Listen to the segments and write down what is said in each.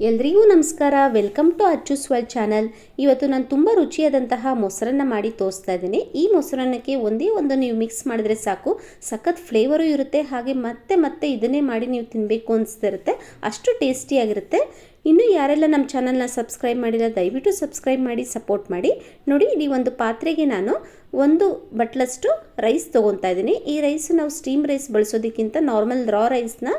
ಎಲ್ರಿಗೂ ನಮಸ್ಕಾರ. Welcome to ಅಚ್ಚು ಸ್ವಲ್ ಚಾನಲ್. ಇವತ್ತು ನಾನು ತುಂಬ ರುಚಿಯಾದಂತಹ ಮೊಸರನ್ನ ಮಾಡಿ ತೋರಿಸ್ತಾ ಇದ್ದೀನಿ. ಈ ಮೊಸರನ್ನಕ್ಕೆ ಒಂದೇ ಒಂದು ನೀವು ಮಿಕ್ಸ್ ಮಾಡಿದ್ರೆ ಸಾಕು. ಸಖತ್ ಫ್ಲೇವರು ಇರುತ್ತೆ. ಹಾಗೆ ಮತ್ತೆ ಮತ್ತೆ ಇದನ್ನೇ ಮಾಡಿ ನೀವು ತಿನ್ನಬೇಕು ಅನಿಸ್ತಿರುತ್ತೆ. ಅಷ್ಟು ಟೇಸ್ಟಿಯಾಗಿರುತ್ತೆ. ಇನ್ನು ಯಾರೆಲ್ಲ ನಮ್ಮ ಚಾನಲ್ನ ಸಬ್ಸ್ಕ್ರೈಬ್ ಮಾಡಿಲ್ಲ, ದಯವಿಟ್ಟು ಸಬ್ಸ್ಕ್ರೈಬ್ ಮಾಡಿ, ಸಪೋರ್ಟ್ ಮಾಡಿ. ನೋಡಿ, ಇಲ್ಲಿ ಒಂದು ಪಾತ್ರೆಗೆ ನಾನು ಒಂದು ಬಟ್ಲಷ್ಟು ರೈಸ್ ತೊಗೊತಾ ಇದ್ದೀನಿ. ಈ ರೈಸ್ ನಾವು ಸ್ಟೀಮ್ ರೈಸ್ ಬಳಸೋದಕ್ಕಿಂತ ನಾರ್ಮಲ್ ರಾ ರೈಸ್ನ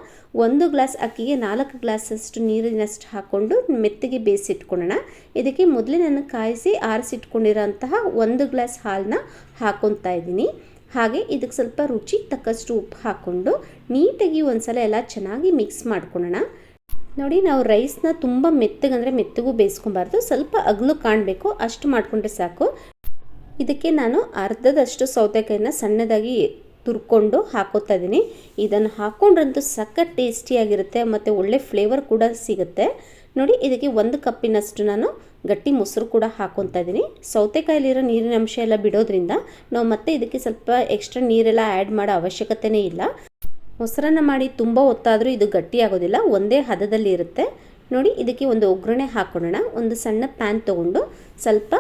ಒಂದು ಗ್ಲಾಸ್ ಅಕ್ಕಿಗೆ ನಾಲ್ಕು ಗ್ಲಾಸಷ್ಟು ನೀರಿನಷ್ಟು ಹಾಕ್ಕೊಂಡು ಮೆತ್ತಗೆ ಬೇಯಿಸಿಟ್ಕೊಳ್ಳೋಣ. ಇದಕ್ಕೆ ಮೊದಲೇ ನಾನು ಕಾಯಿಸಿ ಆರಿಸಿಟ್ಕೊಂಡಿರೋಂತಹ ಒಂದು ಗ್ಲಾಸ್ ಹಾಲನ್ನ ಹಾಕ್ಕೊತಾ ಇದ್ದೀನಿ. ಹಾಗೆ ಇದಕ್ಕೆ ಸ್ವಲ್ಪ ರುಚಿಗೆ ತಕ್ಕಷ್ಟು ಉಪ್ಪು ಹಾಕ್ಕೊಂಡು ನೀಟಾಗಿ ಒಂದ್ಸಲ ಎಲ್ಲ ಚೆನ್ನಾಗಿ ಮಿಕ್ಸ್ ಮಾಡ್ಕೊಳ್ಳೋಣ. ನೋಡಿ, ನಾವು ರೈಸ್ನ ತುಂಬ ಮೆತ್ತಗಂದರೆ ಮೆತ್ತಗೂ ಬೇಯಿಸ್ಕೊಬಾರ್ದು. ಸ್ವಲ್ಪ ಅಗಲು ಕಾಣಬೇಕು. ಅಷ್ಟು ಮಾಡಿಕೊಂಡ್ರೆ ಸಾಕು. ಇದಕ್ಕೆ ನಾನು ಅರ್ಧದಷ್ಟು ಸೌತೆಕಾಯಿನ ಸಣ್ಣದಾಗಿ ತುರ್ಕೊಂಡು ಹಾಕೋತಾ ಇದ್ದೀನಿ. ಇದನ್ನು ಹಾಕ್ಕೊಂಡ್ರಂತೂ ಸಖತ್ ಟೇಸ್ಟಿಯಾಗಿರುತ್ತೆ. ಮತ್ತು ಒಳ್ಳೆ ಫ್ಲೇವರ್ ಕೂಡ ಸಿಗುತ್ತೆ. ನೋಡಿ, ಇದಕ್ಕೆ ಒಂದು ಕಪ್ಪಿನಷ್ಟು ನಾನು ಗಟ್ಟಿ ಮೊಸರು ಕೂಡ ಹಾಕ್ಕೊತಾ ಇದ್ದೀನಿ. ಸೌತೆಕಾಯಲ್ಲಿರೋ ನೀರಿನ ಅಂಶ ಎಲ್ಲ ಬಿಡೋದ್ರಿಂದ ನಾವು ಮತ್ತೆ ಇದಕ್ಕೆ ಸ್ವಲ್ಪ ಎಕ್ಸ್ಟ್ರಾ ನೀರೆಲ್ಲ ಆ್ಯಡ್ ಮಾಡೋ ಅವಶ್ಯಕತೆಯೇ ಇಲ್ಲ. ಮೊಸರನ್ನ ಮಾಡಿ ತುಂಬ ಹೊತ್ತಾದರೂ ಇದು ಗಟ್ಟಿ ಆಗೋದಿಲ್ಲ, ಒಂದೇ ಹದದಲ್ಲಿ ಇರುತ್ತೆ. ನೋಡಿ, ಇದಕ್ಕೆ ಒಂದು ಒಗ್ಗರಣೆ ಹಾಕ್ಕೊಳ್ಳೋಣ ಒಂದು ಸಣ್ಣ ಪ್ಯಾನ್ ತೊಗೊಂಡು ಸ್ವಲ್ಪ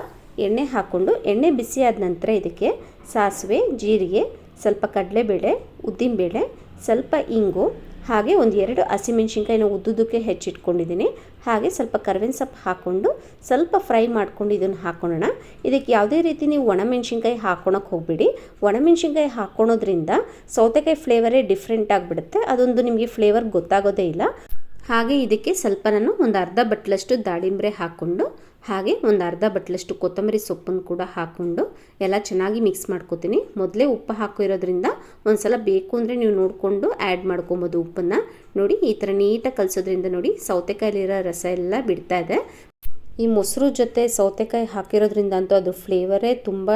ಎಣ್ಣೆ ಹಾಕ್ಕೊಂಡು ಎಣ್ಣೆ ಬಿಸಿ ಆದ ನಂತರ ಇದಕ್ಕೆ ಸಾಸಿವೆ, ಜೀರಿಗೆ, ಸ್ವಲ್ಪ ಕಡಲೆಬೇಳೆ, ಉದ್ದಿನಬೇಳೆ, ಸ್ವಲ್ಪ ಇಂಗು ಹಾಗೆ ಒಂದು ಎರಡು ಹಸಿಮೆಣ್ಸಿನ್ಕಾಯಿನ ಉದ್ದುದಕ್ಕೆ ಹೆಚ್ಚಿಟ್ಕೊಂಡಿದ್ದೀನಿ. ಹಾಗೆ ಸ್ವಲ್ಪ ಕರ್ಬೇವಿನ ಸೊಪ್ಪು ಹಾಕ್ಕೊಂಡು ಸ್ವಲ್ಪ ಫ್ರೈ ಮಾಡ್ಕೊಂಡು ಇದನ್ನು ಹಾಕ್ಕೊಳ್ಳೋಣ. ಇದಕ್ಕೆ ಯಾವುದೇ ರೀತಿ ನೀವು ಒಣಮೆಣ್ಸಿನ್ಕಾಯಿ ಹಾಕ್ಕೊಳಕ್ಕೆ ಹೋಗಬೇಡಿ. ಒಣಮೆಣ್ಸಿನ್ಕಾಯಿ ಹಾಕ್ಕೊಳೋದ್ರಿಂದ ಸೌತೆಕಾಯಿ ಫ್ಲೇವರೇ ಡಿಫ್ರೆಂಟ್ ಆಗಿಬಿಡುತ್ತೆ. ಅದೊಂದು ನಿಮಗೆ ಫ್ಲೇವರ್ ಗೊತ್ತಾಗೋದೇ ಇಲ್ಲ. ಹಾಗೆ ಇದಕ್ಕೆ ಸ್ವಲ್ಪ ನಾನು ಒಂದು ಅರ್ಧ ಬಟ್ಲಷ್ಟು ದಾಳಿಂಬ್ರೆ ಹಾಕ್ಕೊಂಡು, ಹಾಗೆ ಒಂದು ಅರ್ಧ ಬಟ್ಲಷ್ಟು ಕೊತ್ತಂಬರಿ ಸೊಪ್ಪನ್ನು ಕೂಡ ಹಾಕ್ಕೊಂಡು ಎಲ್ಲ ಚೆನ್ನಾಗಿ ಮಿಕ್ಸ್ ಮಾಡ್ಕೋತೀನಿ. ಮೊದಲೇ ಉಪ್ಪು ಹಾಕಿರೋದ್ರಿಂದ ಒಂದು ಸಲ ಬೇಕು ಅಂದರೆ ನೀವು ನೋಡಿಕೊಂಡು ಆ್ಯಡ್ ಮಾಡ್ಕೊಬೋದು ಉಪ್ಪನ್ನು. ನೋಡಿ, ಈ ಥರ ನೀಟಾಗಿ ಕಲಿಸೋದ್ರಿಂದ ನೋಡಿ ಸೌತೆಕಾಯಲ್ಲಿರೋ ರಸ ಎಲ್ಲ ಬಿಡ್ತಾ ಇದೆ. ಈ ಮೊಸರು ಜೊತೆ ಸೌತೆಕಾಯಿ ಹಾಕಿರೋದ್ರಿಂದ ಅಂತೂ ಅದ್ರ ಫ್ಲೇವರೇ ತುಂಬ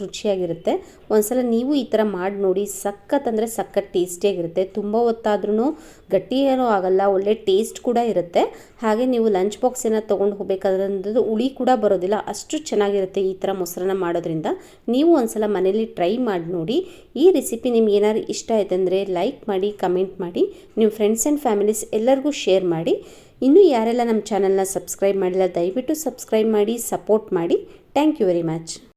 ರುಚಿಯಾಗಿರುತ್ತೆ. ಒಂದ್ಸಲ ನೀವು ಈ ಥರ ಮಾಡಿ ನೋಡಿ, ಸಖತ್ ಅಂದರೆ ಸಖತ್ ಟೇಸ್ಟಿಯಾಗಿರುತ್ತೆ ತುಂಬ ಹೊತ್ತಾದ್ರೂ ಗಟ್ಟಿ ಏನೂ ಆಗಲ್ಲ, ಒಳ್ಳೆ ಟೇಸ್ಟ್ ಕೂಡ ಇರುತ್ತೆ. ಹಾಗೆ ನೀವು ಲಂಚ್ ಬಾಕ್ಸ್ ಏನೋ ತೊಗೊಂಡು ಹೋಗ್ಬೇಕಾದ್ರಂದ್ರೆ ಹುಳಿ ಕೂಡ ಬರೋದಿಲ್ಲ. ಅಷ್ಟು ಚೆನ್ನಾಗಿರುತ್ತೆ ಈ ಥರ ಮೊಸರನ್ನ ಮಾಡೋದ್ರಿಂದ. ನೀವು ಒಂದ್ಸಲ ಮನೇಲಿ ಟ್ರೈ ಮಾಡಿ ನೋಡಿ. ಈ ರೆಸಿಪಿ ನಿಮ್ಗೆ ಏನಾದ್ರು ಇಷ್ಟ ಆಯ್ತಂದರೆ ಲೈಕ್ ಮಾಡಿ ಕಮೆಂಟ್ ಮಾಡಿ. ನಿಮ್ಮ ಫ್ರೆಂಡ್ಸ್ ಆ್ಯಂಡ್ ಫ್ಯಾಮಿಲೀಸ್ ಎಲ್ಲರಿಗೂ ಶೇರ್ ಮಾಡಿ. ಇನ್ನೂ ಯಾರೆಲ್ಲ ನಮ್ಮ ಚಾನಲ್ನ ಸಬ್ಸ್ಕ್ರೈಬ್ ಮಾಡಿಲ್ಲ ದಯವಿಟ್ಟು ಸಬ್ಸ್ಕ್ರೈಬ್ ಮಾಡಿ, ಸಪೋರ್ಟ್ ಮಾಡಿ. Thank you very much